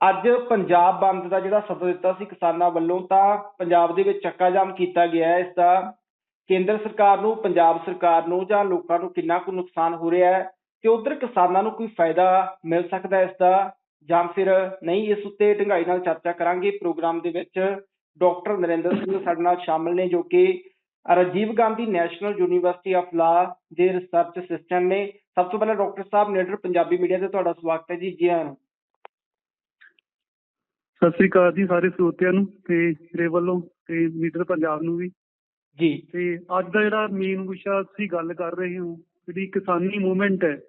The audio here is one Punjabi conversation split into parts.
ਅੱਜ ਪੰਜਾਬ ਬੰਦ ਦਾ ਜਿਹੜਾ ਸੱਦਾ ਦਿੱਤਾ ਸੀ ਕਿਸਾਨਾਂ ਵੱਲੋਂ, ਤਾਂ ਪੰਜਾਬ ਦੇ ਵਿੱਚ ਚੱਕਾ ਜਾਮ ਕੀਤਾ ਗਿਆ ਹੈ। ਇਸ ਦਾ ਕੇਂਦਰ ਸਰਕਾਰ ਨੂੰ, ਪੰਜਾਬ ਸਰਕਾਰ ਨੂੰ ਜਾਂ ਲੋਕਾਂ ਨੂੰ ਕਿੰਨਾ ਕੁ ਨੁਕਸਾਨ ਹੋ ਰਿਹਾ ਹੈ ਤੇ ਉਧਰ ਕਿਸਾਨਾਂ ਨੂੰ ਕੋਈ ਫਾਇਦਾ ਮਿਲ ਸਕਦਾ ਹੈ ਇਸ ਦਾ, ਜਾਂ ਫਿਰ ਨਹੀਂ? ਇਸ ਉੱਤੇ ਢੰਗਾਈ ਨਾਲ ਚਰਚਾ ਕਰਾਂਗੇ। ਪ੍ਰੋਗਰਾਮ ਦੇ ਵਿੱਚ ਡਾਕਟਰ ਨਰਿੰਦਰ ਸਿੰਘ ਸਾਡੇ ਨਾਲ ਸ਼ਾਮਲ ਨੇ, ਜੋ ਕਿ Rajiv Gandhi National University of Law ਦੇ ਰਿਸਰਚ ਅਸਿਸਟੈਂਟ ਨੇ। ਸਭ ਤੋਂ ਪਹਿਲਾਂ ਡਾਕਟਰ ਸਾਹਿਬ ਨੇਡਰ ਪੰਜਾਬੀ ਮੀਡੀਆ ਤੇ ਤੁਹਾਡਾ ਸਵਾਗਤ ਹੈ ਜੀ। ਜੀ ਆਇਆਂ ਨੂੰ। ਸਤਿ ਸ੍ਰੀ ਅਕਾਲ ਜੀ ਸਾਰੇ ਸਰੋਤਿਆਂ ਨੂੰ ਤੇ ਮੇਰੇ ਵੱਲੋਂ ਤੇ ਲੀਡਰ ਪੰਜਾਬ ਨੂੰ ਵੀ। ਜੀ। ਤੇ ਅੱਜ ਦਾ ਜਿਹੜਾ ਮੇਨ ਵਿਸ਼ਾ ਅਸੀਂ ਗੱਲ ਕਰ ਰਹੇ ਹਾਂ ਜਿਹੜੀ ਕਿਸਾਨੀ ਮੂਵਮੈਂਟ ਹੈ।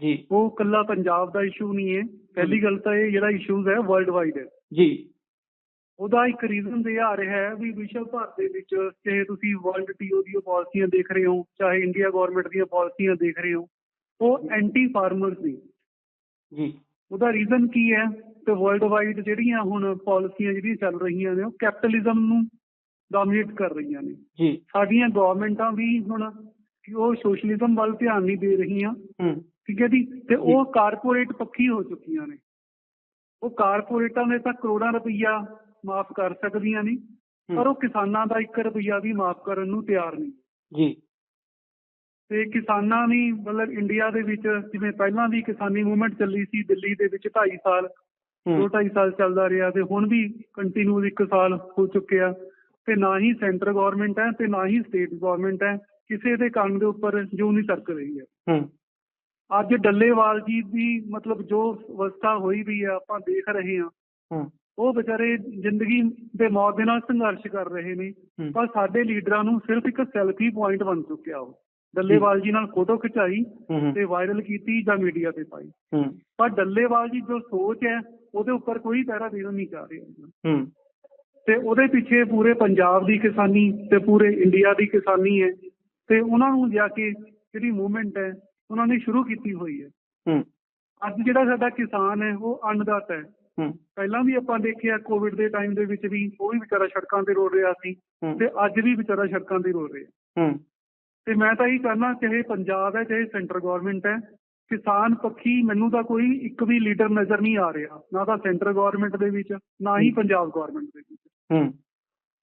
ਜੀ। ਉਹ ਕੱਲਾ ਪੰਜਾਬ ਦਾ ਇਸ਼ੂ ਨਹੀਂ ਹੈ। ਪਹਿਲੀ ਗੱਲ ਤਾਂ ਇਹ ਜਿਹੜਾ ਇਸ਼ੂਜ਼ ਹੈ ਵਰਲਡ ਵਾਈਡ ਹੈ। ਜੀ। ਉਹਦਾ ਇੱਕ ਰੀਜ਼ਨ ਇਹ ਆ ਰਿਹਾ ਹੈ ਵੀ ਵਿਸ਼ਵ ਭਰ ਦੇ ਵਿੱਚ ਚਾਹੇ ਤੁਸੀਂ ਵਰਲਡ ਟੀਓ ਦੀਆਂ ਪਾਲਿਸੀਆਂ ਦੇਖ ਰਹੇ ਹੋ ਚਾਹੇ ਇੰਡੀਆ ਗਵਰਨਮੈਂਟ ਦੀਆਂ ਪਾਲਿਸੀਆਂ ਦੇਖ ਰਹੇ ਹੋ ਉਹ ਐਂਟੀ ਫਾਰਮਰਸ ਨੇ। ਜੀ। ਉਹਦਾ ਰੀਜ਼ਨ ਕੀ ਹੈ? ਤੇ ਵਰਲਡ ਵਾਈਡ ਜਿਹੜੀਆਂ ਹੁਣ ਪਾਲਿਸੀਆਂ ਜਿਹੜੀਆਂ ਚੱਲ ਰਹੀਆਂ ਨੇ ਉਹ ਕੈਪੀਟਲਿਜ਼ਮ ਨੂੰ ਡੋਮੀਨੇਟ ਕਰ ਰਹੀਆਂ ਨੇ। ਜੀ। ਸਾਡੀਆਂ ਗਵਰਨਮੈਂਟਾਂ ਵੀ ਹੁਣ ਕਿ ਉਹ ਸੋਸ਼ਲਿਜ਼ਮ ਵੱਲ ਧਿਆਨ ਨਹੀਂ ਦੇ ਰਹੀਆਂ। ਹੂੰ। ਠੀਕ ਹੈ ਜੀ? ਤੇ ਉਹ ਕਾਰਪੋਰੇਟ ਪੱਖੀ ਹੋ ਚੁੱਕੀਆਂ ਨੇ। ਉਹ ਕਾਰਪੋਰੇਟਾਂ ਨੇ ਤਾਂ ਕਰੋੜਾਂ ਰੁਪਈਆ ਮਾਫ ਕਰ ਸਕਦੀਆਂ ਨੇ ਪਰ ਉਹ ਕਿਸਾਨਾਂ ਦਾ 1 ਰੁਪਈਆ ਵੀ ਮਾਫ ਕਰਨ ਨੂੰ ਤਿਆਰ ਨਹੀਂ। ਜੀ। ਤੇ ਕਿਸਾਨਾਂ ਨੇ ਮਤਲਬ ਇੰਡੀਆ ਦੇ ਵਿੱਚ ਜਿਵੇਂ ਪਹਿਲਾਂ ਵੀ ਕਿਸਾਨੀ ਮੂਵਮੈਂਟ ਚੱਲੀ ਸੀ ਦਿੱਲੀ ਦੇ ਵਿੱਚ 2.5 ਸਾਲ ਦੋ ਢਾਈ ਸਾਲ ਚੱਲਦਾ ਰਿਹਾ ਤੇ ਹੁਣ ਵੀ ਕੰਟੀਨਿਊ ਇੱਕ ਸਾਲ ਹੋ ਚੁੱਕਿਆ। ਤੇ ਨਾ ਹੀ ਸੈਂਟਰ ਗਵਰਨਮੈਂਟ ਹੈ ਤੇ ਨਾ ਹੀ ਸਟੇਟ ਗਵਰਨਮੈਂਟ ਹੈ। ਕਿਸੇ ਦੇ ਕੰਨ ਦੇ ਉੱਪਰ ਜੋ ਨਹੀਂ ਸਰਕ ਰਹੀ ਹੈ। ਅੱਜ ਡੱਲੇਵਾਲ ਜੀ ਦੀ ਮਤਲਬ ਜੋ ਅਵਸਥਾ ਹੋਈ ਵੀ ਹੈ ਆਪਾਂ ਦੇਖ ਰਹੇ ਹਾਂ। ਉਹ ਵਿਚਾਰੇ ਜ਼ਿੰਦਗੀ ਦੇ ਮੌਤ ਦੇ ਨਾਲ ਸੰਘਰਸ਼ ਕਰ ਰਹੇ ਨੇ। ਪਰ ਸਾਡੇ ਲੀਡਰਾਂ ਨੂੰ ਸਿਰਫ ਇੱਕ ਸੈਲਫੀ ਪੁਆਇੰਟ ਬਣ ਚੁੱਕਿਆ ਉਹ। ਡੱਲੇਵਾਲ ਜੀ ਨਾਲ ਫੋਟੋ ਖਿਚਾਈ ਤੇ ਵਾਇਰਲ ਕੀਤੀ ਜਾਂ ਮੀਡੀਆ ਤੇ ਪਾਈ। ਪਰ ਡੱਲੇਵਾਲ ਜੀ ਜੋ ਸੋਚ ਹੈ ਉਹਦੇ ਉੱਪਰ ਕੋਈ ਪੈਰਾ ਦੇਣਾ ਨਹੀਂ ਚਾਹ ਰਿਹਾ ਹੂੰ। ਤੇ ਉਹਦੇ ਪਿੱਛੇ ਪੂਰੇ ਪੰਜਾਬ ਦੀ ਕਿਸਾਨੀ ਤੇ ਪੂਰੇ ਇੰਡੀਆ ਦੀ ਕਿਸਾਨੀ ਹੈ। ਤੇ ਉਹਨਾਂ ਨੂੰ ਜਾ ਕੇ ਜਿਹੜੀ ਮੂਵਮੈਂਟ ਹੈ ਉਹਨਾਂ ਨੇ ਸ਼ੁਰੂ ਕੀਤੀ ਹੋਈ ਹੈ। ਹੂੰ। ਅੱਜ ਜਿਹੜਾ ਸਾਡਾ ਕਿਸਾਨ ਹੈ ਉਹ ਅੰਨਦਾਤਾ ਹੈ। ਹੂੰ। ਪਹਿਲਾਂ ਵੀ ਆਪਾਂ ਦੇਖਿਆ ਕੋਵਿਡ ਦੇ ਟਾਈਮ ਦੇ ਵਿੱਚ ਵੀ ਉਹ ਵੀ ਵਿਚਾਰਾ ਸੜਕਾਂ ਤੇ ਰੋੜ ਰਿਹਾ ਸੀ। ਤੇ ਅੱਜ ਵੀ ਵਿਚਾਰਾ ਸੜਕਾਂ ਤੇ ਰੋੜ ਰਿਹਾ। ਹੂੰ। ਤੇ ਮੈਂ ਤਾਂ ਇਹ ਕਹਿਣਾ ਚਾਹੇ ਪੰਜਾਬ ਹੈ ਚਾਹੇ ਸੈਂਟਰ ਗਵਰਨਮੈਂਟ ਹੈ ਕਿਸਾਨ ਪੱਖੀ ਮੈਨੂੰ ਤਾਂ ਕੋਈ ਇੱਕ ਵੀ ਲੀਡਰ ਨਜ਼ਰ ਨਹੀਂ ਆ ਰਿਹਾ ਨਾ ਤਾਂ ਸੈਂਟਰ ਗਵਰਨਮੈਂਟ ਦੇ ਵਿੱਚ ਨਾ ਹੀ ਪੰਜਾਬ ਗਵਰਨਮੈਂਟ ਦੇ ਵਿੱਚ। ਹੂੰ।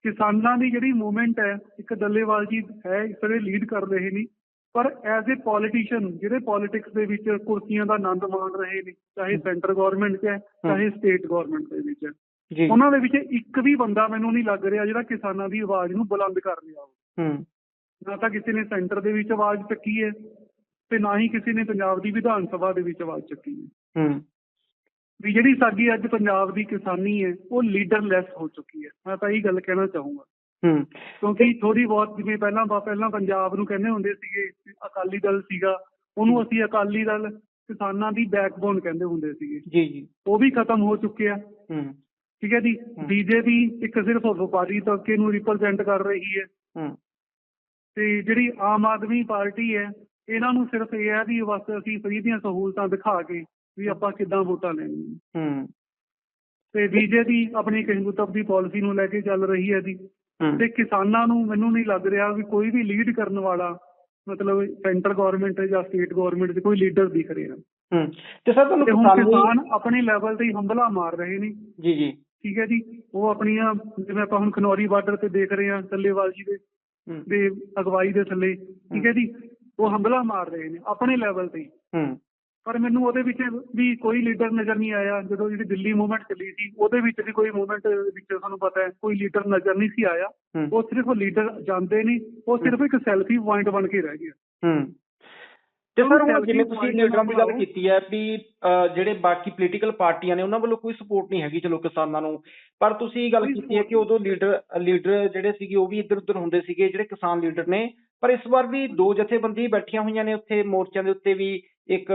ਕਿਸਾਨਾਂ ਦੀ ਜਿਹੜੀ ਮੂਵਮੈਂਟ ਹੈ ਇੱਕ ਦੱਲੇਵਾਲ ਜੀ ਹੈ ਇਸ ਵੇਲੇ ਲੀਡ ਕਰ ਰਹੇ ਨੇ ਪਰ ਐਜ਼ ਅ ਪੋਲੀਟੀਸ਼ੀਅਨ ਜਿਹੜੇ ਪੋਲਿਟਿਕਸ ਦੇ ਵਿੱਚ ਕੁਰਸੀਆਂ ਦਾ ਆਨੰਦ ਮਾਣ ਰਹੇ ਨੇ ਚਾਹੇ ਸੈਂਟਰ ਗਵਰਨਮੈਂਟ 'ਚ ਹੈ ਚਾਹੇ ਸਟੇਟ ਗਵਰਨਮੈਂਟ ਦੇ ਵਿੱਚ ਹੈ। ਜੀ। ਉਹਨਾਂ ਦੇ ਵਿੱਚ ਇੱਕ ਵੀ ਬੰਦਾ ਮੈਨੂੰ ਨਹੀਂ ਲੱਗ ਰਿਹਾ ਜਿਹੜਾ ਕਿਸਾਨਾਂ ਦੀ ਆਵਾਜ਼ ਨੂੰ ਬੁਲੰਦ ਕਰ ਰਿਹਾ ਹੋਵੇ। ਹੂੰ। ਨਾ ਤਾਂ ਕਿਸੇ ਨੇ ਸੈਂਟਰ ਦੇ ਵਿੱਚ ਆਵਾਜ਼ ਚੱਕੀ ਹੈ ਤੇ ਨਾ ਹੀ ਕਿਸੇ ਨੇ ਪੰਜਾਬ ਦੀ ਵਿਧਾਨ ਸਭਾ ਦੇ ਵਿੱਚ ਆਵਾਜ਼ ਚੱਕੀ ਹੈ। ਹੂੰ। ਵੀ ਜਿਹੜੀ ਸਾਡੀ ਅੱਜ ਪੰਜਾਬ ਦੀ ਕਿਸਾਨੀ ਹੈ ਉਹ ਲੀਡਰਲੈਸ ਹੋ ਚੁੱਕੀ ਹੈ। ਮੈਂ ਤਾਂ ਇਹ ਗੱਲ ਕਹਿਣਾ ਚਾਹੂੰਗਾ। ਹੂੰ। ਕਿਉਂਕਿ ਥੋੜੀ ਬਹੁਤ ਜਿਵੇਂ ਪਹਿਲਾਂ ਬ- ਪਹਿਲਾਂ ਪੰਜਾਬ ਨੂੰ ਕਹਿੰਦੇ ਹੁੰਦੇ ਸੀਗੇ ਅਕਾਲੀ ਦਲ ਸੀਗਾ ਉਹਨੂੰ ਅਸੀਂ ਅਕਾਲੀ ਦਲ ਕਿਸਾਨਾਂ ਦੀ ਬੈਕਬੋਨ ਕਹਿੰਦੇ ਹੁੰਦੇ ਸੀਗੇ। ਜੀ ਜੀ। ਉਹ ਵੀ ਖਤਮ ਹੋ ਚੁੱਕਿਆ ਹੂੰ। ਠੀਕ ਹੈ ਜੀ? ਬੀਜੇਪੀ ਇੱਕ ਸਿਰਫ ਵਪਾਰੀ ਤਬਕੇ ਨੂੰ ਰਿਪਰੈਜ਼ੈਂਟ ਕਰ ਰਹੀ ਹੈ। ਹੂੰ। ਤੇ ਜਿਹੜੀ ਆਮ ਆਦਮੀ ਪਾਰਟੀ ਹੈ ਇਹਨਾਂ ਨੂੰ ਸਿਰਫ ਇਹ ਹੈ ਵੀ ਬਸ ਅਸੀਂ ਫਰੀ ਦੀਆਂ ਸਹੂਲਤਾਂ ਦਿਖਾ ਕੇ ਵੀ ਆਪਾਂ ਕਿੱਦਾਂ ਵੋਟਾਂ ਲੈਣੀਆਂ। ਹੂੰ। ਤੇ ਬੀਜੇਪੀ ਆਪਣੀ ਹਿੰਦੂਤਵ ਦੀ ਪਾਲਿਸੀ ਨੂੰ ਲੈ ਕੇ ਚੱਲ ਰਹੀ ਹੈ ਜੀ। ਤੇ ਕਿਸਾਨਾਂ ਨੂੰ ਮੈਨੂੰ ਨਹੀਂ ਲੱਗ ਰਿਹਾ ਵੀ ਕੋਈ ਵੀ ਲੀਡ ਕਰਨ ਵਾਲਾ ਮਤਲਬ ਸੈਂਟਰ ਗਵਰਨਮੈਂਟ ਜਾਂ ਸਟੇਟ ਗਵਰਨਮੈਂਟ ਦੇ ਕੋਈ ਲੀਡਰ ਦਿਖ ਰਿਹਾ। ਹੂੰ। ਤੇ ਸਰ ਤੁਹਾਨੂੰ ਕਿਸਾਨੀ ਆਪਣੇ ਲੈਵਲ ਤੇ ਹੀ ਹੰਭਲਾ ਮਾਰ ਰਹੇ ਨੇ। ਜੀ ਜੀ। ਠੀਕ ਹੈ ਜੀ। ਉਹ ਆਪਣੀਆਂ ਜਿਵੇਂ ਆਪਾਂ ਹੁਣ ਖਨੌਰੀ ਬਾਰਡਰ ਤੇ ਦੇਖ ਰਹੇ ਹਾਂ ਟੱਲੇਵਾਲ ਜੀ ਦੇ ਦੇ ਅਗਵਾਈ ਦੇ ਥੱਲੇ। ਠੀਕ ਹੈ ਜੀ। ਉਹ ਹੰਭਲਾ ਮਾਰ ਰਹੇ ਨੇ ਆਪਣੇ ਲੈਵਲ ਤੇ। ਹੀ। ਪਰ ਮੈਨੂੰ ਉਹਦੇ ਵਿੱਚ ਵੀ ਕੋਈ ਲੀਡਰ ਨਜ਼ਰ ਨਹੀਂ ਆਇਆ। ਜਦੋਂ ਜਿਹੜੀ ਦਿੱਲੀ ਮੂਵਮੈਂਟ ਚੱਲੀ ਸੀ ਉਹਦੇ ਵਿੱਚ ਵੀ ਕੋਈ ਮੂਵਮੈਂਟ ਵਿੱਚ ਤੁਹਾਨੂੰ ਪਤਾ ਹੈ ਕੋਈ ਲੀਡਰ ਨਜ਼ਰ ਨਹੀਂ ਸੀ ਆਇਆ। ਉਹ ਸਿਰਫ ਲੀਡਰ ਜਾਂਦੇ ਨੇ ਉਹ ਸਿਰਫ ਇੱਕ ਸੈਲਫੀ ਪੁਆਇੰਟ ਬਣ ਕੇ ਰਹਿ ਗਿਆ। ਹੂੰ। ਤੇ ਸਰ ਹੁਣ ਜਿਵੇਂ ਤੁਸੀਂ ਲੀਡਰਾਂ ਦੀ ਗੱਲ। ਕੀਤੀ ਹੈ ਵੀ ਅਹ, ਜਿਹੜੇ ਬਾਕੀ ਪੋਲੀਟੀਕਲ ਪਾਰਟੀਆਂ ਨੇ ਉਹਨਾਂ ਵੱਲੋਂ ਕੋਈ ਸਪੋਰਟ ਨਹੀਂ ਹੈਗੀ ਚਲੋ ਕਿਸਾਨਾਂ ਨੂੰ। ਪਰ ਤੁਸੀਂ ਇਹ ਗੱਲ ਕੀਤੀ ਹੈ ਕਿ ਉਦੋਂ ਲੀਡਰ ਲੀਡਰ ਜਿਹੜੇ ਸੀਗੇ ਉਹ ਵੀ ਇੱਧਰ ਉੱਧਰ ਹੁੰਦੇ ਸੀਗੇ ਜਿਹੜੇ ਕਿਸਾਨ ਲੀਡਰ ਨੇ ਪਰ ਇਸ ਵਾਰ ਵੀ ਦੋ ਜਥੇਬੰਦੀ ਬੈਠੀਆਂ ਹੋਈਆਂ ਨੇ ਉੱਥੇ ਮੋਰਚਿਆਂ ਦੇ ਉੱਤੇ ਵੀ, ਇੱਕ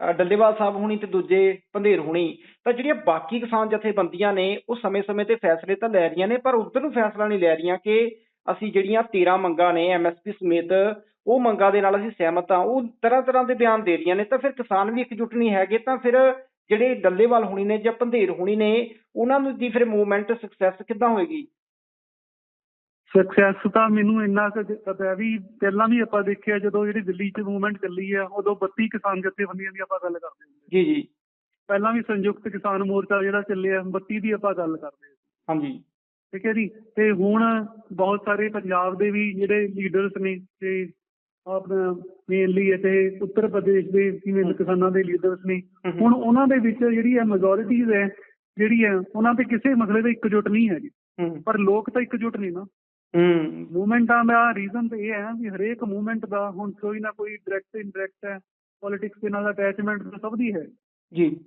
ਡੱਲੇਵਾਲ ਸਾਹਿਬ ਹੋਣੀ ਤੇ ਦੂਜੇ ਪੰਧੇਰ ਹੋਣੀ। ਤਾਂ ਜਿਹੜੀਆਂ ਬਾਕੀ ਕਿਸਾਨ ਜਥੇਬੰਦੀਆਂ ਨੇ, ਉਹ ਸਮੇਂ-ਸਮੇਂ ਤੇ ਫੈਸਲੇ ਤਾਂ ਲੈ ਰਹੀਆਂ ਨੇ, ਪਰ ਉੱਧਰ ਨੂੰ ਫੈਸਲਾ ਨਹੀਂ ਲੈ ਰਹੀਆਂ ਕਿ ਅਸੀਂ ਜਿਹੜੀਆਂ 13 ਮੰਗਾਂ ਨੇ ਐਮਐਸਪੀ ਸਮੇਤ, ਉਹ ਮੰਗਾਂ ਦੇ ਨਾਲ ਅਸੀਂ ਸਹਿਮਤ ਹਾਂ। ਉਹ ਤਰ੍ਹਾਂ ਤਰ੍ਹਾਂ ਦੇ ਬਿਆਨ ਦੇ ਰਹੀਆਂ ਨੇ, ਤਾਂ ਫਿਰ ਕਿਸਾਨ ਵੀ ਇਕਜੁੱਟ ਨਹੀਂ ਹੈਗੇ, ਤਾਂ ਫਿਰ ਜਿਹੜੇ ਡੱਲੇਵਾਲ ਹੋਣੀ ਨੇ ਜਾਂ ਪੰਧੇਰ ਹੋਣੀ ਨੇ, ਉਹਨਾਂ ਨੂੰ ਦੀ ਫਿਰ ਮੂਵਮੈਂਟ ਸਕਸੈਸ ਕਿੱਦਾਂ ਹੋਏਗੀ? ਸਕਸੈਸ ਤਾਂ ਮੈਨੂੰ ਇੰਨਾ ਪਤਾ ਵੀ ਪਹਿਲਾਂ ਵੀ ਆਪਾਂ ਦੇਖਿਆ ਜਦੋਂ ਜਿਹੜੀ ਦਿੱਲੀ 'ਚ ਮੂਵਮੈਂਟ ਚੱਲੀ ਆ ਉਦੋਂ 32 ਕਿਸਾਨ ਜਥੇਬੰਦੀਆਂ ਦੀ ਆਪਾਂ ਗੱਲ ਕਰਦੇ ਹੁੰਦੇ ਜੀ ਜੀ। ਪਹਿਲਾਂ ਵੀ ਸੰਯੁਕਤ ਕਿਸਾਨ ਮੋਰਚਾ ਜਿਹੜਾ ਚੱਲਿਆ 32 ਦੀ ਆਪਾਂ ਗੱਲ ਕਰਦੇ ਹਾਂ ਹਾਂਜੀ। ਠੀਕ ਹੈ ਜੀ? ਤੇ ਹੁਣ ਬਹੁਤ ਸਾਰੇ ਪੰਜਾਬ ਦੇ ਵੀ ਜਿਹੜੇ ਲੀਡਰਸ ਨੇ ਤੇ ਆਪਣਾ ਮੇਨਲੀ ਇੱਥੇ ਉੱਤਰ ਪ੍ਰਦੇਸ਼ ਦੇ ਜਿਵੇਂ ਕਿਸਾਨਾਂ ਦੇ ਲੀਡਰਸ ਨੇ। ਹੁਣ ਉਹਨਾਂ ਦੇ ਵਿੱਚ ਜਿਹੜੀ ਹੈ ਮੈਜੋਰਿਟੀਜ਼ ਹੈ ਜਿਹੜੀ ਹੈ ਉਹਨਾਂ ਤੇ ਕਿਸੇ ਮਸਲੇ ਤੇ ਇਕਜੁੱਟ ਨਹੀਂ ਹੈਗੀ। ਪਰ ਲੋਕ ਤਾਂ ਇਕਜੁੱਟ ਨਹੀਂ ਨਾ। ਹੂੰ। ਮੂਵਮੈਂਟਾਂ ਦਾ ਰੀਜ਼ਨ ਤੇ ਇਹ ਹੈ ਵੀ ਹਰੇਕ ਮੂਵਮੈਂਟ ਦਾ ਹੁਣ ਕੋਈ ਨਾ ਕੋਈ ਡਾਇਰੈਕਟ ਇਨਡਾਇਰੈਕਟ ਹੈ। ਪੋਲਿਟਿਕਸ ਦੇ ਨਾਲ ਅਟੈਚਮੈਂਟ ਸਭ ਦੀ ਹੈ। ਜੀ।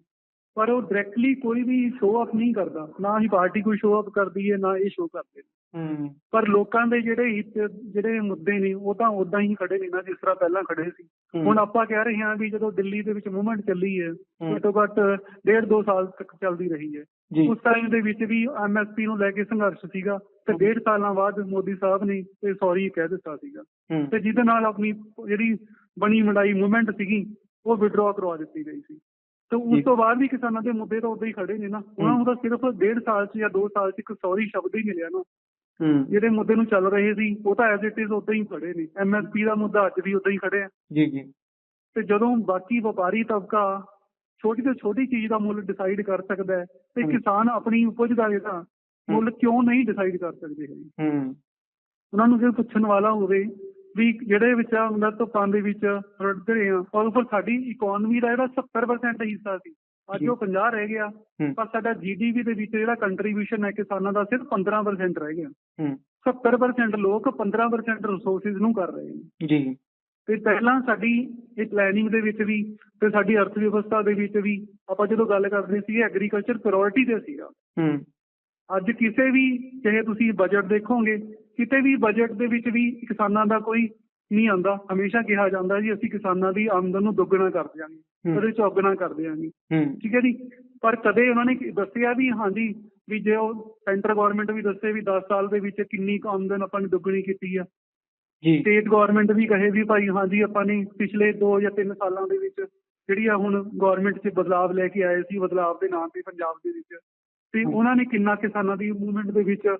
ਪਰ ਉਹ ਡਾਇਰੈਕਟਲੀ ਕੋਈ ਵੀ ਸ਼ੋਅ ਅਪ ਨਹੀਂ ਕਰਦਾ। ਨਾ ਹੀ ਪਾਰਟੀ ਕੋਈ ਸ਼ੋਅ ਅਪ ਕਰਦੀ ਹੈ ਨਾ ਇਹ ਸ਼ੋਅ ਕਰਦੇ। ਪਰ ਲੋਕਾਂ ਦੇ ਜਿਹੜੇ ਜਿਹੜੇ ਮੁੱਦੇ ਨੇ ਉਹ ਤਾਂ ਉਦਾਂ ਹੀ ਖੜੇ ਨੇ ਨਾ ਜਿਸ ਤਰ੍ਹਾਂ ਪਹਿਲਾਂ ਖੜੇ ਸੀ। ਹੁਣ ਆਪਾਂ ਕਹਿ ਰਹੇ ਹਾਂ ਵੀ ਜਦੋਂ ਦਿੱਲੀ ਦੇ ਵਿੱਚ ਮੂਵਮੈਂਟ ਚੱਲੀ ਹੈ। ਘੱਟੋ ਘੱਟ ਡੇਢ ਦੋ ਸਾਲ ਤੱਕ ਚੱਲਦੀ ਰਹੀ ਹੈ। ਉਸ ਟਾਈਮ ਦੇ ਵਿੱਚ ਵੀ ਐਮਐਸਪੀ ਨੂੰ ਲੈ ਕੇ ਸੰਘਰਸ਼ ਸੀਗਾ ਤੇ ਡੇਢ ਸਾਲਾਂ ਬਾਅਦ ਮੋਦੀ ਸਾਹਿਬ ਨੇ ਤੇ ਸੌਰੀ ਕਹਿ ਦਿੱਤਾ ਸੀਗਾ। ਤੇ ਜਿਹਦੇ ਨਾਲ ਆਪਣੀ ਜਿਹੜੀ ਬਣੀ ਮੜਾਈ ਮੂਵਮੈਂਟ ਸੀਗੀ ਉਹ ਵਿਡਰਾਅ ਕਰਵਾ ਦਿੱਤੀ ਗਈ ਸੀ। ਤੇ। ਉਸ ਤੋਂ ਬਾਅਦ ਵੀ ਕਿਸਾਨਾਂ ਦੇ ਮੁੱਦੇ ਤਾਂ ਉਦਾਂ ਹੀ ਖੜੇ ਨੇ ਨਾ। ਉਹਨਾਂ ਨੂੰ ਤਾਂ ਸਿਰਫ ਡੇਢ ਸਾਲ 'ਚ ਜਾਂ ਦੋ ਸਾਲ 'ਚ ਇੱਕ ਸੌਰੀ ਸ਼ਬਦ ਹੀ ਮਿਲਿਆ ਨਾ। ਜਿਹੜੇ ਮੁੱਦੇ ਨੂੰ ਚੱਲ ਰਹੇ ਸੀ ਉਹ ਤਾਂ ਐਜ਼ ਇਟ ਇਜ਼ ਉਦਾਂ ਹੀ ਖੜੇ ਨੇ। ਐਮਐਸਪੀ ਦਾ ਮੁੱਦਾ ਅੱਜ ਵੀ ਉਦਾਂ ਹੀ ਖੜਿਆ। ਜੀ ਜੀ। ਤੇ ਜਦੋਂ ਬਾਕੀ ਵਪਾਰੀ ਤਬਕਾ ਛੋਟੀ ਤੋਂ ਛੋਟੀ ਚੀਜ਼ ਦਾ ਮੁੱਲ ਡਿਸਾਈਡ ਕਰ ਸਕਦਾ ਹੈ ਤੇ। ਕਿਸਾਨ ਆਪਣੀ ਉਪਜ ਦਾ ਜਿਹੜਾ ਮੁੱਲ ਕਿਉਂ ਨਹੀਂ ਡਿਸਾਈਡ ਕਰ ਸਕਦੇ ਹੈ ਹੂੰ। ਉਹਨਾਂ ਨੂੰ ਜੇ ਪੁੱਛਣ ਵਾਲਾ ਹੋਵੇ ਵੀ ਜਿਹੜੇ ਵਿੱਚ ਉਹਨਾਂ ਧੁੱਪਾਂ ਦੇ ਵਿੱਚ ਰੁੜਦੇ ਰਹੇ ਆ ਔਰ ਉੱਪਰ ਸਾਡੀ ਇਕਨੋਮੀ ਦਾ ਜਿਹੜਾ 70% ਹਿੱਸਾ ਸੀ। ਅੱਜ। ਉਹ 50 ਰਹਿ ਗਿਆ। ਪਰ ਸਾਡਾ ਜੀਡੀਪੀ ਦੇ ਵਿੱਚ ਜਿਹੜਾ ਕੰਟਰੀਬਿਊਸ਼ਨ ਹੈ ਕਿਸਾਨਾਂ ਦਾ ਸਿਰਫ 15% ਰਹਿ ਗਿਆ। ਹੂੰ। 70% ਲੋਕ 15% ਰਿਸੋਰਸਿਸ ਨੂੰ ਕਰ ਰਹੇ ਨੇ। ਜੀ। ਤੇ ਪਹਿਲਾਂ ਸਾਡੀ ਇਹ ਪਲੈਨਿੰਗ ਦੇ ਵਿੱਚ ਵੀ ਤੇ ਸਾਡੀ ਅਰਥ ਵਿਵਸਥਾ ਦੇ ਵਿੱਚ ਵੀ ਆਪਾਂ ਜਦੋਂ ਗੱਲ ਕਰਦੇ ਸੀ ਐਗਰੀਕਲਚਰ ਪ੍ਰਾਇੋਰਟੀ ਤੇ ਸੀਗਾ। ਹੂੰ। ਅੱਜ ਕਿਸੇ ਵੀ ਚਾਹੇ ਤੁਸੀਂ ਬਜਟ ਦੇਖੋਗੇ ਕਿਤੇ ਵੀ ਬਜਟ ਦੇ ਵਿੱਚ ਵੀ ਕਿਸਾਨਾਂ ਦਾ ਕੋਈ ਨਹੀਂ ਆਂਦਾ ਹਮੇਸ਼ਾ ਕਿਹਾ ਜਾਂਦਾ ਜੀ ਅਸੀਂ ਕਿਸਾਨਾਂ ਦੀ ਆਮਦਨ ਨੂੰ ਦੁੱਗਣਾ ਕਰ ਦਿਆਂਗੇ। ਉਹਦੇ ਚੌਗਣਾ ਕਰ ਦਿਆਂਗੇ ਠੀਕ ਹੈ ਜੀ? ਪਰ ਕਦੇ ਉਹਨਾਂ ਨੇ ਦੱਸਿਆ ਵੀ ਹਾਂਜੀ ਵੀ ਜੇ ਉਹ ਸੈਂਟਰ ਗਵਰਨਮੈਂਟ ਵੀ ਦੱਸੇ ਵੀ 10 ਸਾਲ ਦੇ ਵਿੱਚ ਕਿੰਨੀ ਆਮਦਨ ਆਪਾਂ ਨੇ ਦੁੱਗਣੀ ਕੀਤੀ ਆ। ਜੀ। ਸਟੇਟ ਗਵਰਨਮੈਂਟ ਵੀ ਕਹੇ ਵੀ ਭਾਈ ਹਾਂਜੀ ਆਪਾਂ ਨੇ ਪਿਛਲੇ 2 ਜਾਂ 3 ਸਾਲਾਂ ਦੇ ਵਿੱਚ ਜਿਹੜੀ ਆ ਹੁਣ ਗਵਰਨਮੈਂਟ 'ਚ ਬਦਲਾਵ ਲੈ ਕੇ ਆਏ ਸੀ ਬਦਲਾਵ ਦੇ ਨਾਮ ਤੇ ਪੰਜਾਬ ਦੇ ਵਿੱਚ। ਤੇ। ਉਹਨਾਂ ਨੇ ਕਿੰਨਾ ਕਿਸਾਨਾਂ ਦੀ ਮੂਵਮੈਂਟ ਦੇ ਵਿੱਚ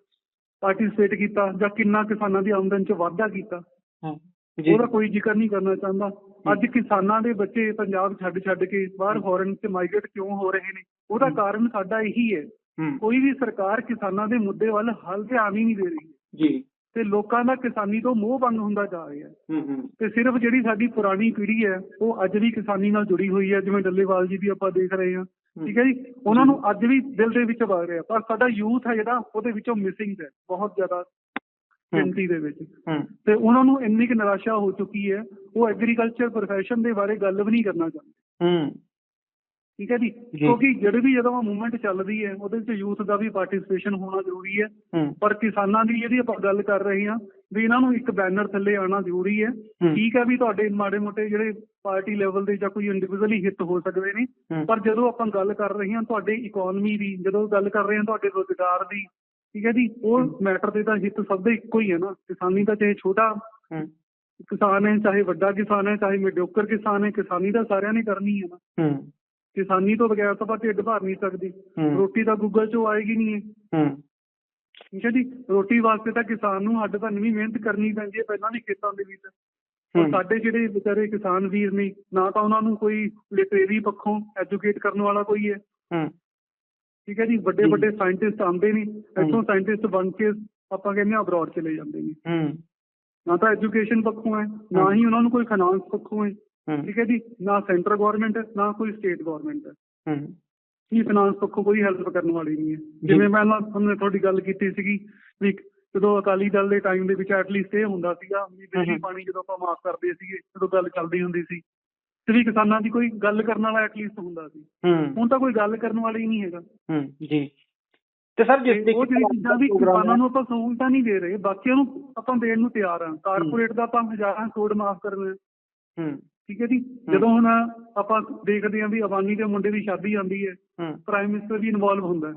ਪਾਰਟਿਸਿਪੇਟ ਕੀਤਾ ਜਾਂ ਕਿੰਨਾ ਕਿਸਾਨਾਂ ਦੀ ਆਮਦਨ 'ਚ ਵਾਧਾ ਕੀਤਾ? ਹਾਂ। ਜੀ। ਉਹਦਾ ਕੋਈ ਜ਼ਿਕਰ ਨਹੀਂ ਕਰਨਾ ਚਾਹੁੰਦਾ। ਅੱਜ ਕਿਸਾਨਾਂ ਦੇ ਬੱਚੇ ਪੰਜਾਬ ਛੱਡ ਛੱਡ ਕੇ ਬਾਹਰ ਫੋਰਨ 'ਚ ਮਾਈਗ੍ਰੇਟ ਕਿਉਂ ਹੋ ਰਹੇ ਨੇ? ਉਹਦਾ। ਕਾਰਨ ਸਾਡਾ ਇਹੀ ਹੈ। ਕੋਈ ਵੀ ਸਰਕਾਰ ਕਿਸਾਨਾਂ ਦੇ ਮੁੱਦੇ ਵੱਲ ਹਲ ਧਿਆਨ ਹੀ ਨਹੀਂ ਦੇ ਰਹੀ। ਜੀ। ਤੇ ਲੋਕਾਂ ਦਾ ਕਿਸਾਨੀ ਤੋਂ ਮੋਹ ਭੰਗ ਹੁੰਦਾ ਜਾ ਰਿਹਾ। ਹੈ ਤੇ ਸਿਰਫ ਜਿਹੜੀ ਸਾਡੀ ਪੁਰਾਣੀ ਪੀੜ੍ਹੀ ਹੈ ਉਹ ਅੱਜ ਵੀ ਕਿਸਾਨੀ ਨਾਲ ਜੁੜੀ ਹੋਈ ਹੈ ਜਿਵੇਂ ਡੱਲੇਵਾਲ ਜੀ ਦੀ ਆਪਾਂ ਦੇਖ ਰਹੇ ਹਾਂ। ਠੀਕ ਹੈ ਜੀ? ਉਹਨਾਂ ਨੂੰ ਅੱਜ ਵੀ ਦਿਲ ਦੇ ਵਿੱਚ ਵਗ ਰਿਹਾ। ਪਰ ਸਾਡਾ ਯੂਥ ਹੈ ਜਿਹੜਾ ਉਹਦੇ ਵਿੱਚੋਂ ਮਿਸਿੰਗ ਹੈ। ਬਹੁਤ ਜ਼ਿਆਦਾ ਗਿਣਤੀ ਦੇ ਵਿੱਚ। ਤੇ ਉਹਨਾਂ ਨੂੰ ਇੰਨੀ ਕੁ ਨਿਰਾਸ਼ਾ ਹੋ ਚੁੱਕੀ ਹੈ ਉਹ ਐਗਰੀਕਲਚਰ profession ਦੇ ਬਾਰੇ ਗੱਲ ਵੀ ਨਹੀਂ ਕਰਨਾ ਚਾਹੁੰਦੇ। ਹੂੰ। ਠੀਕ ਹੈ ਜੀ। ਕਿਉਂਕਿ ਜਿਹੜੀ ਵੀ ਜਦੋਂ ਮੂਵਮੈਂਟ ਚੱਲਦੀ ਹੈ ਉਹਦੇ ਵਿੱਚ ਯੂਥ ਦਾ ਵੀ ਪਾਰਟਿਸਿਪੇਸ਼ਨ ਹੋਣਾ ਜ਼ਰੂਰੀ ਹੈ। ਪਰ ਕਿਸਾਨਾਂ ਦੀ ਜਿਹੜੀ ਆਪਾਂ ਗੱਲ ਕਰ ਰਹੇ ਹਾਂ ਵੀ ਇਹਨਾਂ ਨੂੰ ਇੱਕ ਬੈਨਰ ਥੱਲੇ ਆਉਣਾ ਜ਼ਰੂਰੀ ਹੈ। ਠੀਕ ਹੈ ਵੀ ਤੁਹਾਡੇ ਮਾੜੇ ਮੋਟੇ ਜਿਹੜੇ ਪਾਰਟੀ ਲੈਵਲ ਦੇ ਜਾਂ ਕੋਈ ਇੰਡੀਵਿਜੂਅਲੀ ਹਿੱਤ ਹੋ ਸਕਦੇ ਨੇ। ਪਰ ਜਦੋਂ ਆਪਾਂ ਗੱਲ ਕਰ ਰਹੇ ਹਾਂ ਤੁਹਾਡੇ ਇਕਨੋਮੀ ਦੀ ਜਦੋਂ ਗੱਲ ਕਰ ਰਹੇ ਹਾਂ ਤੁਹਾਡੇ ਰੋਜ਼ਗਾਰ ਦੀ ਠੀਕ ਹੈ ਜੀ? ਉਹ ਮੈਟਰ ਦੇ ਤਾਂ ਹਿੱਤ ਸਭ ਦੇ ਇੱਕੋ ਹੀ ਹੈ ਨਾ। ਕਿਸਾਨੀ ਦਾ ਚਾਹੇ ਛੋਟਾ ਕਿਸਾਨ ਹੈ ਚਾਹੇ ਵੱਡਾ ਕਿਸਾਨ ਹੈ ਚਾਹੇ ਮਿਡੋਕਰ ਕਿਸਾਨ ਹੈ ਕਿਸਾਨੀ ਤਾਂ ਸਾਰਿਆਂ ਨੇ ਕਰਨੀ ਹੈ ਨਾ। ਹੂੰ। ਕਿਸਾਨੀ ਤੋਂ ਬਗੈਰ ਤਾਂ ਆਪਾਂ ਢਿੱਡ ਭਰ ਨਹੀਂ ਸਕਦੇ। ਰੋਟੀ ਤਾਂ ਗੂਗਲ 'ਚੋਂ ਆਏਗੀ ਨਹੀਂ ਹੈ। ਹੂੰ। ਠੀਕ ਹੈ ਜੀ? ਰੋਟੀ ਵਾਸਤੇ ਤਾਂ ਕਿਸਾਨ ਨੂੰ ਹੱਡ ਭੰਨ ਵੀ ਮਿਹਨਤ ਕਰਨੀ ਪੈਂਦੀ ਹੈ ਪਹਿਲਾਂ ਵੀ ਖੇਤਾਂ ਦੇ ਵਿੱਚ। ਸਾਡੇ ਜਿਹੜੇ ਵਿਚਾਰੇ ਕਿਸਾਨ ਵੀਰ ਨੇ ਨਾ ਤਾਂ ਉਹਨਾਂ ਨੂੰ ਕੋਈ ਲਿਟਰੇਰੀ ਪੱਖੋਂ ਐਜੂਕੇਟ ਕਰਨ ਵਾਲਾ ਕੋਈ ਹੈ। ਹੂੰ। ਠੀਕ ਹੈ ਜੀ? ਵੱਡੇ। ਵੱਡੇ ਸਾਇੰਟਿਸਟ ਆਉਂਦੇ ਨੇ। ਇੱਥੋਂ ਸਾਇੰਟਿਸਟ ਬਣ ਕੇ ਆਪਾਂ ਕਹਿੰਦੇ ਆ ਅਬਰੋਡ ਚਲੇ ਜਾਂਦੇ ਨੇ। ਹੂੰ। ਨਾ ਤਾਂ ਐਜੂਕੇਸ਼ਨ ਪੱਖੋਂ ਹੈ ਨਾ ਹੀ ਉਹਨਾਂ ਨੂੰ ਕੋਈ ਫਾਈਨਾਂਸ ਪੱਖੋਂ ਹੈ। ਠੀਕ ਹੈ ਜੀ ਨਾ ਸੈਂਟਰ ਗਵਰਨਮੈਂਟ ਹੈ ਨਾ ਕੋਈ ਸਟੇਟ ਗਵਰਨਮੈਂਟ ਹੈ। ਹੂੰ। ਕੀ ਫਾਈਨਾਂਸ ਪੱਖੋਂ ਕੋਈ ਹੈਲਪ ਕਰਨ ਵਾਲੀ ਨਹੀਂ ਹੈ। ਜਿਵੇਂ ਮੈਂ ਤੁਹਾਨੂੰ ਤੁਹਾਡੀ ਗੱਲ ਕੀਤੀ ਸੀਗੀ ਵੀ ਜਦੋਂ ਅਕਾਲੀ ਦਲ ਦੇ ਟਾਈਮ ਦੇ ਵਿੱਚ ਐਟਲੀਸਟ ਇਹ ਹੁੰਦਾ ਸੀਗਾ ਵੀ ਬਿਜਲੀ। ਪਾਣੀ ਜਦੋਂ ਆਪਾਂ ਮਾਫ ਕਰਦੇ ਸੀਗੇ ਜਦੋਂ ਗੱਲ ਚੱਲਦੀ ਹੁੰਦੀ ਸੀ ਤੇ ਵੀ ਕਿਸਾਨਾਂ ਦੀ ਕੋਈ ਗੱਲ ਕਰਨ ਵਾਲਾ ਐਟਲੀਸਟ ਹੁੰਦਾ ਸੀ। ਹੂੰ। ਹੁਣ ਤਾਂ ਕੋਈ ਗੱਲ ਕਰਨ ਵਾਲਾ ਹੀ ਨਹੀਂ ਹੈਗਾ। ਹੂੰ ਜੀ। ਤੇ ਸਰ ਜਿਸ ਤੇ ਉਹ ਜਿਹੜੀ ਚੀਜ਼ਾਂ ਵੀ ਕਿਸਾਨਾਂ ਨੂੰ ਆਪਾਂ ਸਹੂਲਤਾਂ ਨਹੀਂ ਦੇ ਰਹੇ ਬਾਕੀਆਂ ਨੂੰ ਆਪਾਂ ਦੇਣ ਨੂੰ ਤਿਆਰ ਹਾਂ। ਕਾਰਪੋਰੇਟ ਦਾ ਆਪਾਂ ਹਜ਼ਾਰਾਂ ਕਰੋੜ ਮਾਫ ਕਰਨਾ। ਹੈ। ਠੀਕ ਹੈ ਜੀ? ਜਦੋਂ ਹੁਣ ਆਪਾਂ ਦੇਖਦੇ ਹਾਂ ਵੀ ਅਬਾਨੀ ਦੇ ਮੁੰਡੇ ਦੀ ਸ਼ਾਦੀ ਆਉਂਦੀ ਹੈ ਪ੍ਰਾਈਮ ਮਿਨਿਸਟਰ ਵੀ ਇਨਵੋਲਵ ਹੁੰਦਾ ਹੈ।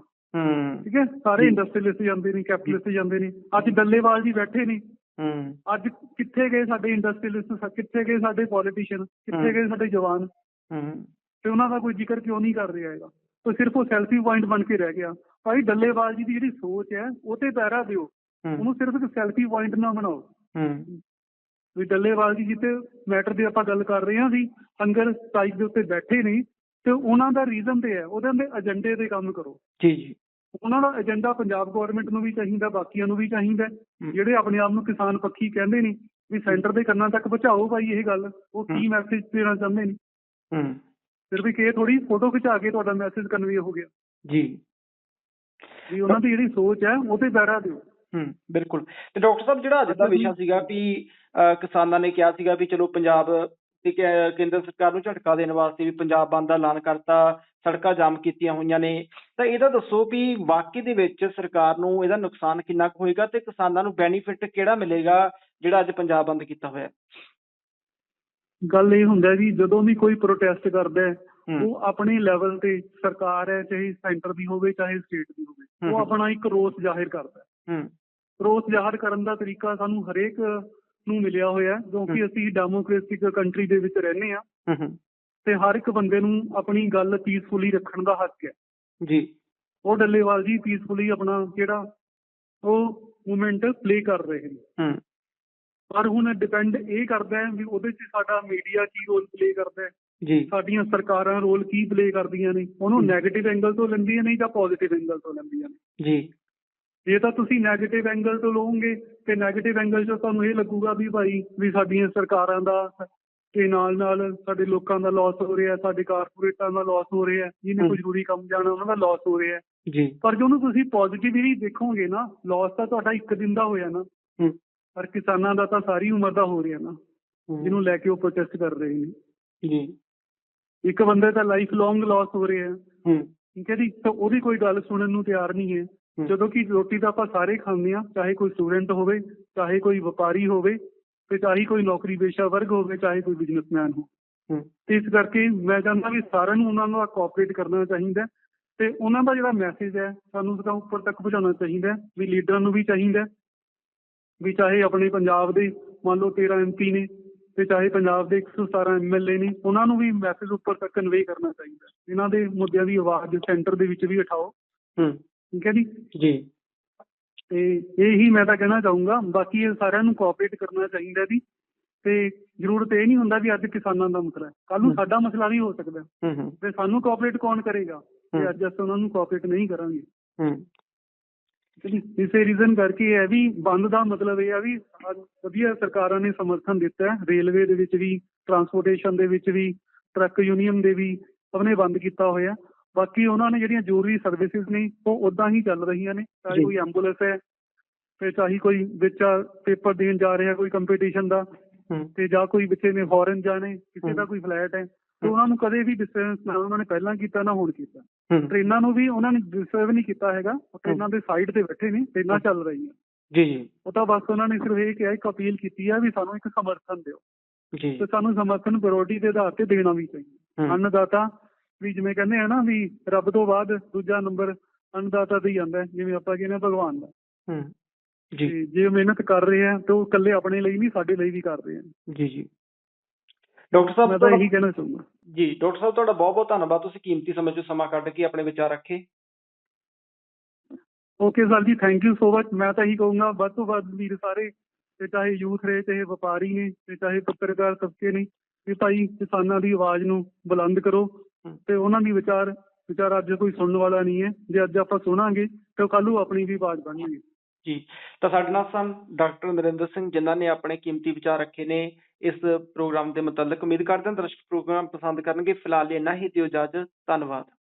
ਠੀਕ ਹੈ? ਸਾਰੇ ਜੀ। ਇੰਡਸਟਰੀਅਲਿਸਟ ਜਾਂਦੇ ਨੇ ਕੈਪੀਟਲਿਸਟ ਜਾਂਦੇ ਨੇ। ਅੱਜ ਡੱਲੇਵਾਲ ਜੀ ਬੈਠੇ ਨੇ। ਹੂੰ। ਅੱਜ ਕਿੱਥੇ ਗਏ ਸਾਡੇ ਇੰਡਸਟਰੀਅਲਿਸਟ ਕਿੱਥੇ ਗਏ ਸਾਡੇ ਪੋਲੀਟੀਸ਼ੀਅਨ ਕਿੱਥੇ। ਗਏ ਸਾਡੇ ਜਵਾਨ? ਹੂੰ। ਤੇ ਉਹਨਾਂ ਦਾ ਕੋਈ ਜ਼ਿਕਰ ਕਿਉਂ ਨਹੀਂ ਕਰ ਰਿਹਾ ਹੈਗਾ? ਉਹ ਸਿਰਫ ਉਹ ਸੈਲਫੀ ਪੁਆਇੰਟ ਬਣ ਕੇ ਰਹਿ ਗਿਆ। ਭਾਈ ਡੱਲੇਵਾਲ ਜੀ ਦੀ ਜਿਹੜੀ ਸੋਚ ਹੈ ਉਹ ਤੇ ਪਹਿਰਾ ਦਿਓ। ਉਹਨੂੰ ਸਿਰਫ ਇੱਕ ਸੈਲਫੀ ਪੁਆਇੰਟ ਨਾ ਬਣਾਓ। ਹੂੰ। ਵੀ ਡੱਲੇਵਾਲ ਜੀ ਜਿੱਤੇ ਮੈਟਰ ਦੀ ਆਪਾਂ ਗੱਲ ਕਰ ਰਹੇ ਹਾਂ ਵੀ ਹੰਗਰ ਸਟ੍ਰਾਈਕ ਦੇ ਉੱਤੇ ਬੈਠੇ ਨੇ ਤੇ ਉਹਨਾਂ ਦਾ ਰੀਜ਼ਨ ਤੇ ਹੈ ਉਹਦੇ ਦੇ ਏਜੰਡੇ ਤੇ ਕੰਮ ਕਰੋ। ਜੀ ਜੀ। ਉਹਨਾਂ ਦਾ ਏਜੰਡਾ ਪੰਜਾਬ ਗਵਰਨਮੈਂਟ ਨੂੰ ਵੀ ਚਾਹੀਦਾ ਬਾਕੀਆਂ ਨੂੰ ਵੀ ਚਾਹੀਦਾ। ਜਿਹੜੇ ਆਪਣੇ ਆਪ ਨੂੰ ਕਿਸਾਨ ਪੱਖੀ ਕਹਿੰਦੇ ਨੇ ਵੀ ਸੈਂਟਰ ਦੇ ਕੰਨਾਂ ਤੱਕ ਪਹੁੰਚਾਓ ਭਾਈ ਇਹ ਗੱਲ। ਉਹ ਕੀ। ਮੈਸੇਜ ਦੇਣਾ ਚਾਹੁੰਦੇ ਨੇ? ਹੂੰ। ਫਿਰ ਵੀ ਕਿ ਥੋੜੀ ਫੋਟੋ ਖਿਚਾ ਕੇ ਤੁਹਾਡਾ ਮੈਸੇਜ ਕਨਵੇ ਹੋ ਗਿਆ। ਜੀ। ਵੀ ਉਹਨਾਂ ਦੀ ਜਿਹੜੀ ਸੋਚ ਹੈ ਉਹ ਤੇ ਪੈਰਾ ਦਿਓ। ਹੂੰ ਬਿਲਕੁਲ। ਤੇ ਡਾਕਟਰ ਸਾਹਿਬ ਜਿਹੜਾ ਅੱਜ ਦਾ ਵਿਸ਼ਾ ਸੀਗਾ ਵੀ ਕਿਸਾਨਾਂ ਨੇ ਕਿਹਾ ਸੀਗਾ ਵੀ ਚਲੋ ਪੰਜਾਬ ਤੇ ਕੇਂਦਰ ਸਰਕਾਰ ਨੂੰ ਝਟਕਾ ਦੇਣ ਵਾਸਤੇ ਵੀ ਪੰਜਾਬ ਬੰਦ ਦਾ ਐਲਾਨ ਕਰਤਾ ਸੜਕਾਂ ਜਾਮ ਕੀਤੀਆਂ ਹੋਈਆਂ ਨੇ। ਤਾਂ ਇਹਦਾ ਦੱਸੋ ਵੀ ਵਾਕਈ ਦੇ ਵਿੱਚ ਸਰਕਾਰ ਨੂੰ ਇਹਦਾ ਨੁਕਸਾਨ ਕਿੰਨਾ ਕੁ ਹੋਏਗਾ ਤੇ ਕਿਸਾਨਾਂ ਨੂੰ ਬੈਨੀਫਿਟ ਕਿਹੜਾ ਮਿਲੇਗਾ ਜਿਹੜਾ ਅੱਜ ਪੰਜਾਬ ਬੰਦ ਕੀਤਾ ਹੋਇਆ? ਗੱਲ ਇਹ ਹੁੰਦਾ ਜੀ ਜਦੋਂ ਵੀ ਕੋਈ ਪ੍ਰੋਟੈਸਟ ਕਰਦਾ ਹੈ ਉਹ ਆਪਣੇ ਲੈਵਲ ਤੇ ਸਰਕਾਰ ਹੈ ਚਾਹੇ ਸੈਂਟਰ ਦੀ ਹੋਵੇ ਚਾਹੇ ਸਟੇਟ ਦੀ ਹੋਵੇ। ਉਹ ਆਪਣਾ ਇੱਕ ਰੋਸ ਜ਼ਾਹਿਰ ਕਰਦਾ ਹੈ। ਰੋਸ ਜ਼ਾਹਰ ਕਰਨ ਦਾ ਤਰੀਕਾ ਸਾਨੂੰ ਹਰੇਕ ਨੂੰ ਮਿਲਿਆ ਹੋਇਆ ਕਿਉਂਕਿ। ਅਸੀਂ ਡੈਮੋਕ੍ਰੈਟਿਕ ਕੰਟਰੀ ਦੇ ਵਿੱਚ ਰਹਿੰਦੇ ਹੂੰ। ਤੇ ਹਰ ਇੱਕ ਬੰਦੇ ਨੂੰ ਆਪਣੀ ਗੱਲ ਪੀਸਫੁਲੀ ਰੱਖਣ ਦਾ ਹੱਕ ਹੈ। ਜੀ। ਉਹ ਡੱਲੇਵਾਲ ਜੀ ਪੀਸਫੁਲੀ ਆਪਣਾ ਜਿਹੜਾ ਉਹ ਮੂਵਮੈਂਟ ਪਲੇ ਕਰ ਰਹੇ ਨੇ। ਹੂੰ। ਪਰ ਹੁਣ ਡਿਪੈਂਡ ਇਹ ਕਰਦਾ ਹੈ ਵੀ ਉਹਦੇ 'ਚ ਸਾਡਾ ਮੀਡੀਆ ਕੀ ਰੋਲ ਪਲੇ ਕਰਦਾ ਹੈ। ਜੀ। ਸਾਡੀਆਂ ਸਰਕਾਰਾਂ ਰੋਲ ਕੀ ਪਲੇ ਕਰਦੀਆਂ ਨੇ। ਉਹਨੂੰ ਹਮ। ਨੈਗੇਟਿਵ ਐਂਗਲ ਤੋਂ ਲੈਂਦੀਆਂ ਨੇ ਜਾਂ ਪੋਜ਼ਿਟਿਵ ਐਂਗਲ ਤੋਂ ਲੈਂਦੀਆਂ ਨੇ? ਜੀ। ਜੇ ਤਾਂ ਤੁਸੀਂ ਨੈਗੇਟਿਵ ਐਂਗਲ ਤੋਂ ਲਓਗੇ ਤੇ ਨੈਗੇਟਿਵ ਐਂਗਲ 'ਚ ਤੁਹਾਨੂੰ ਇਹ ਲੱਗੂਗਾ ਵੀ ਭਾਈ ਵੀ ਸਾਡੀਆਂ ਸਰਕਾਰਾਂ ਦਾ ਤੇ ਨਾਲ ਨਾਲ ਸਾਡੇ ਲੋਕਾਂ ਦਾ ਲਾਸ ਹੋ ਰਿਹਾ ਸਾਡੇ ਕਾਰਪੋਰੇਟਾਂ ਦਾ ਲਾਸ ਹੋ ਰਿਹਾ ਜਿਹਨੇ। ਕੋਈ ਜ਼ਰੂਰੀ ਕੰਮ ਜਾਣਾ ਉਹਨਾਂ ਦਾ ਲਾਸ ਹੋ ਰਿਹਾ। ਜੀ। ਪਰ ਜੇ ਉਹਨੂੰ ਤੁਸੀਂ ਪੋਜ਼ਿਟਿਵਲੀ ਦੇਖੋਗੇ ਨਾ ਲਾਸ ਤਾਂ ਤੁਹਾਡਾ ਇੱਕ ਦਿਨ ਦਾ ਹੋਇਆ ਨਾ। ਪਰ ਕਿਸਾਨਾਂ ਦਾ ਤਾਂ ਸਾਰੀ ਉਮਰ ਦਾ ਹੋ ਰਿਹਾ ਨਾ। ਜਿਹਨੂੰ ਲੈ ਕੇ ਉਹ ਪ੍ਰੋਟੈਸਟ ਕਰ ਰਹੇ ਨੇ। ਜੀ। ਇੱਕ ਬੰਦੇ ਦਾ ਲਾਈਫ ਲੌਂਗ ਲਾਸ ਹੋ ਰਿਹਾ। ਹੈ। ਠੀਕ ਹੈ ਜੀ? ਤਾਂ ਉਹਦੀ ਕੋਈ ਗੱਲ ਸੁਣਨ ਨੂੰ ਤਿਆਰ ਨਹੀਂ ਹੈ। ਜਦੋਂ ਕਿ ਰੋਟੀ ਤਾਂ ਆਪਾਂ ਸਾਰੇ ਖਾਂਦੇ ਆ ਚਾਹੇ ਕੋਈ ਸਟੂਡੈਂਟ ਹੋਵੇ ਚਾਹੇ ਕੋਈ ਵਪਾਰੀ ਹੋਵੇ ਤੇ ਚਾਹੇ ਕੋਈ ਨੌਕਰੀ ਪੇਸ਼ਾ ਵਰਗ ਹੋਵੇ ਚਾਹੇ ਕੋਈ ਬਿਜ਼ਨਸਮੈਨ ਹੋ। ਤੇ ਇਸ ਕਰਕੇ ਮੈਂ ਚਾਹੁੰਦਾ ਵੀ ਸਾਰਿਆਂ ਨੂੰ ਉਹਨਾਂ ਨਾਲ ਕੋਆਪਰੇਟ ਕਰਨਾ ਚਾਹੀਦਾ ਤੇ ਉਹਨਾਂ ਦਾ ਜਿਹੜਾ ਮੈਸੇਜ ਹੈ ਸਾਨੂੰ ਉਸਦਾ ਉੱਪਰ ਤੱਕ ਪਹੁੰਚਾਉਣਾ ਚਾਹੀਦਾ ਵੀ ਲੀਡਰਾਂ ਨੂੰ ਵੀ ਚਾਹੀਦਾ ਵੀ ਚਾਹੇ ਆਪਣੇ ਪੰਜਾਬ ਦੇ ਮੰਨ ਲਓ 13 ਐਮਪੀ ਨੇ ਤੇ ਚਾਹੇ ਪੰਜਾਬ ਦੇ 117 ਐਮਐਲਏ ਨੇ ਉਹਨਾਂ ਨੂੰ ਵੀ ਮੈਸੇਜ ਉੱਪਰ ਤੱਕ ਕਨਵੇ ਕਰਨਾ ਚਾਹੀਦਾ ਹੈ। ਇਹਨਾਂ ਦੇ ਮੁੱਦਿਆਂ ਦੀ ਆਵਾਜ਼ ਸੈਂਟਰ ਦੇ ਵਿੱਚ ਵੀ ਉਠਾਓ ਹੂੰ ਠੀਕ ਹੈ ਜੀ ਜੀ ਤੇ ਇਹੀ ਮੈਂ ਤਾਂ ਕਹਿਣਾ ਚਾਹੂੰਗਾ ਬਾਕੀ ਇਹ ਸਾਰਿਆਂ ਨੂੰ ਕੋਆਪਰੇਟ ਕਰਨਾ ਚਾਹੀਦਾ ਜੀ ਤੇ ਜ਼ਰੂਰਤ ਇਹ ਨਹੀਂ ਹੁੰਦਾ ਵੀ ਅੱਜ ਕਿਸਾਨਾਂ ਦਾ ਮਸਲਾ ਹੈ ਕੱਲ ਨੂੰ। ਸਾਡਾ ਮਸਲਾ ਵੀ ਹੋ ਸਕਦਾ ਹੈ। ਹੂੰ ਹੂੰ ਤੇ ਸਾਨੂੰ ਕੋਆਪਰੇਟ ਕੌਣ ਕਰੇਗਾ ਤੇ। ਅੱਜ ਅਸੀਂ ਉਹਨਾਂ ਨੂੰ ਕੋਆਪਰੇਟ ਨਹੀਂ ਕਰਾਂਗੇ ਹੂੰ ਹੈ? ਇਸੇ ਰੀਜ਼ਨ ਕਰਕੇ ਇਹ ਵੀ ਬੰਦ ਦਾ ਮਤਲਬ ਇਹ ਆ ਵੀ ਵਧੀਆ ਸਰਕਾਰਾਂ ਨੇ ਸਮਰਥਨ ਦਿੱਤਾ ਹੈ ਰੇਲਵੇ ਦੇ ਵਿੱਚ ਵੀ ਟਰਾਂਸਪੋਰਟੇਸ਼ਨ ਦੇ ਵਿੱਚ ਵੀ ਟਰੱਕ ਯੂਨੀਅਨ ਦੇ ਵੀ ਉਹਨੇ ਬੰਦ ਕੀਤਾ ਹੋਇਆ ਬਾਕੀ ਉਹਨਾਂ ਨੇ ਜਿਹੜੀਆਂ ਜ਼ਰੂਰੀ ਸਰਵਿਸਿਜ਼ ਨੇ ਉਹ ਉਦਾਂ ਹੀ ਚੱਲ ਰਹੀਆਂ ਨੇ ਚਾਹੇ। ਕੋਈ ਐਂਬੂਲੈਂਸ ਹੈ ਤੇ ਚਾਹੇ ਕੋਈ ਵਿੱਚ ਪੇਪਰ ਦੇਣ ਜਾ ਰਿਹਾ ਕੋਈ ਕੰਪੀਟੀਸ਼ਨ ਦਾ ਹੂੰ ਤੇ ਜਾਂ ਕੋਈ ਬੱਚੇ ਨੇ ਫੋਰਨ ਜਾਣੇ ਕਿਸੇ ਦਾ। ਕੋਈ ਫਲੈਟ ਹੈ ਤੇ। ਉਹਨਾਂ ਨੂੰ ਕਦੇ ਵੀ ਡਿਸਟੈਂਸ ਨਾ ਉਹਨਾਂ ਨੇ ਪਹਿਲਾਂ ਕੀਤਾ ਨਾ ਹੁਣ ਕੀਤਾ ਹੂੰ ਟ੍ਰੇਨਾਂ ਨੂੰ ਵੀ ਉਹਨਾਂ ਨੇ ਡਿਸਟਰਬ ਨਹੀਂ ਕੀਤਾ ਹੈਗਾ। ਉਹ ਟ੍ਰੇਨਾਂ ਦੇ ਸਾਈਡ ਤੇ ਬੈਠੇ ਨੇ ਟ੍ਰੇਨਾਂ ਚੱਲ ਰਹੀਆਂ। ਜੀ ਜੀ। ਉਹ ਤਾਂ ਬਸ ਉਹਨਾਂ ਨੇ ਸਿਰਫ ਇਹ ਕਿਹਾ ਇੱਕ ਅਪੀਲ ਕੀਤੀ ਹੈ ਵੀ ਸਾਨੂੰ ਇੱਕ ਸਮਰਥਨ ਦਿਓ। ਜੀ। ਤੇ ਸਾਨੂੰ ਸਮਰਥਨ ਪ੍ਰਾਇੋਰਟੀ ਦੇ ਆਧਾਰ ਤੇ ਦੇਣਾ ਵੀ ਚਾਹੀਦਾ। ਅੰਨਦਾਤਾ ਵੀ ਜਿਵੇਂ ਕਹਿੰਦੇ ਆ ਨਾ ਵੀ ਰੱਬ ਤੋਂ ਬਾਅਦ ਦੂਜਾ ਨੰਬਰ ਅੰਨਦਾਤਾ ਤੇ ਹੀ ਆਉਂਦਾ ਜਿਵੇਂ ਆਪਾਂ ਕਹਿੰਦੇ ਭਗਵਾਨ ਦਾ। ਹੂੰ। ਜੀ। ਜੇ ਮਿਹਨਤ ਕਰ ਰਹੇ ਆ ਤੇ ਉਹ ਇਕੱਲੇ ਆਪਣੇ ਲਈ ਨਹੀਂ ਸਾਡੇ ਲਈ ਵੀ ਕਰ ਰਹੇ ਆ। ਜੀ ਜੀ। ਡਾਕਟਰ ਸਾਹਿਬ ਮੈਂ ਤਾਂ ਇਹੀ ਕਹਿਣਾ ਚਾਹੂੰਗਾ। ਜੀ ਡਾਕਟਰ ਸਾਹਿਬ ਤੁਹਾਡਾ ਬਹੁਤ ਬਹੁਤ ਧੰਨਵਾਦ। ਤੁਸੀਂ ਕੀਮਤੀ ਸਮੇਂ ਚੋਂ ਸਮਾਂ ਕੱਢ ਕੇ ਆਪਣੇ ਵਿਚਾਰ ਰੱਖੇ। Okay sir ji thank you so much ਮੈਂ ਤਾਂ ਇਹੀ ਕਹੂੰਗਾ ਵੱਧ ਤੋਂ ਵੱਧ ਵੀਰ ਸਾਰੇ ਤੇ ਚਾਹੇ ਯੂਥ ਰਹੇ ਚਾਹੇ ਵਪਾਰੀ ਨੇ ਤੇ ਚਾਹੇ ਪੱਤਰਕਾਰ ਤਬਕੇ ਨੇ ਵੀ ਭਾਈ ਕਿਸਾਨਾਂ ਦੀ ਆਵਾਜ਼ ਨੂੰ ਬੁਲੰਦ ਕਰੋ। ਤੇ ਉਹਨਾਂ ਦੀ ਵਿਚਾਰ ਵਿਚਾਰ ਅੱਜ ਕੋਈ ਸੁਣਨ ਵਾਲਾ ਨਹੀਂ ਹੈ। ਜੇ ਅੱਜ ਆਪਾਂ ਸੁਣਾਂਗੇ ਤੇ ਕੱਲ ਨੂੰ ਆਪਣੀ ਵੀ ਆਵਾਜ਼ ਬਣਨਗੇ। ਜੀ। ਤਾਂ ਸਾਡੇ ਨਾਲ ਸਨ ਡਾਕਟਰ ਨਰਿੰਦਰ ਸਿੰਘ, ਜਿਨ੍ਹਾਂ ਨੇ ਆਪਣੇ ਕੀਮਤੀ ਵਿਚਾਰ ਰੱਖੇ ਨੇ। ਇਸ ਪ੍ਰੋਗਰਾਮ ਦੇ ਮੁਤਲਕ ਉਮੀਦ ਕਰਦੇ ਹਾਂ ਦਰਸ਼ਕ ਪ੍ਰੋਗਰਾਮ ਪਸੰਦ ਕਰਨਗੇ। ਫਿਲਹਾਲ ਇੰਨਾ ਹੀ ਦਿਓ ਇਜਾਜ਼ਤ। ਧੰਨਵਾਦ।